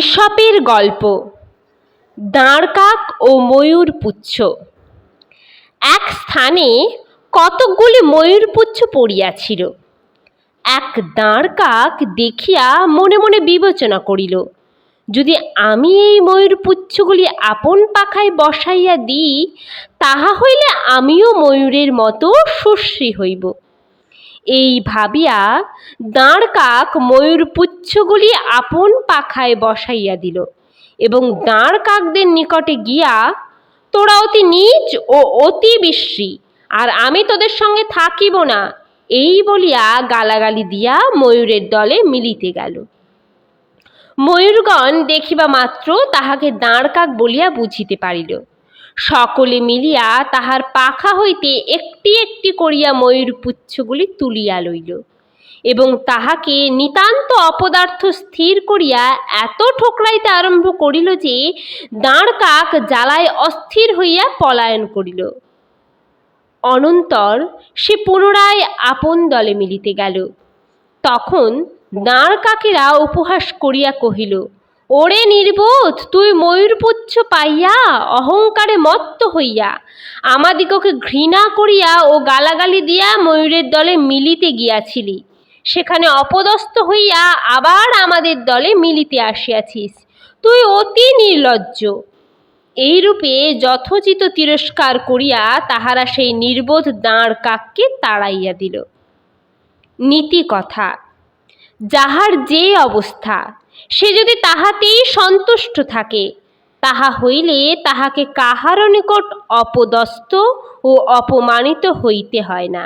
ঈশপের গল্প, দাঁড়কাক ও ময়ূরপুচ্ছ এক স্থানে কতকগুলি ময়ূরপুচ্ছ পড়িয়াছিল। এক দাঁড়কাক দেখিয়া মনে মনে বিবেচনা করিল, যদি আমি এই ময়ূরপুচ্ছগুলি আপন পাখায় বসাইয়া দিই, তাহা হইলে আমিও ময়ূরের মতো সুশ্রী হইব। এই ভাবিয়া দাঁড় দাঁড়কাক ময়ূরপুচ্ছগুলি আপন পাখায় বসাইয়া দিল এবং দাঁড় কাকদের নিকটে গিয়া, তোরা অতি নীচ ও অতি বিশ্রী, আর আমি তোদের সঙ্গে থাকিব না। এই বলিয়া গালাগালি দিয়া ময়ূরের দলে মিলিতে গেল। ময়ূরগণ দেখিবা মাত্র তাহাকে দাঁড়কাক বলিয়া বুঝিতে পারিল। সকলে মিলিয়া তাহার পাখা হইতে একটি একটি করিয়া ময়ূরপুচ্ছগুলি তুলিয়া লইল। এবং তাহাকে নিতান্ত অপদার্থ স্থির করিয়া এত ঠোকরাইতে আরম্ভ করিল যে, দাঁড় কাক জ্বালায় অস্থির হইয়া পলায়ন করিল। অনন্তর সে পুনরায় আপন দলে মিলিতে গেল। তখন দাঁড় কাকেরা উপহাস করিয়া কহিল ওরে নির্বোধ, তুই ময়ূরপুচ্ছ পাইয়া অহংকারে মত্ত হইয়া, আমাদিগকে ঘৃণা করিয়া ও গালাগালি দিয়া ময়ূরের দলে মিলিতে গিয়াছিলি। সেখানে অপদস্থ হইয়া আবার আমাদের দলে মিলিতে আসিয়াছিস। তুই অতি নির্লজ্জ। এইরূপে যথোচিত তিরস্কার করিয়া তাহারা সেই নির্বোধ দাঁড় কাককে তাড়াইয়া দিল। নীতি কথা, যাহার যে অবস্থা সে যদি তাহাতেই সন্তুষ্ট থাকে, তাহা হইলে তাহাকে কাহারও নিকট অপদস্থ ও অপমানিত হইতে হয় না।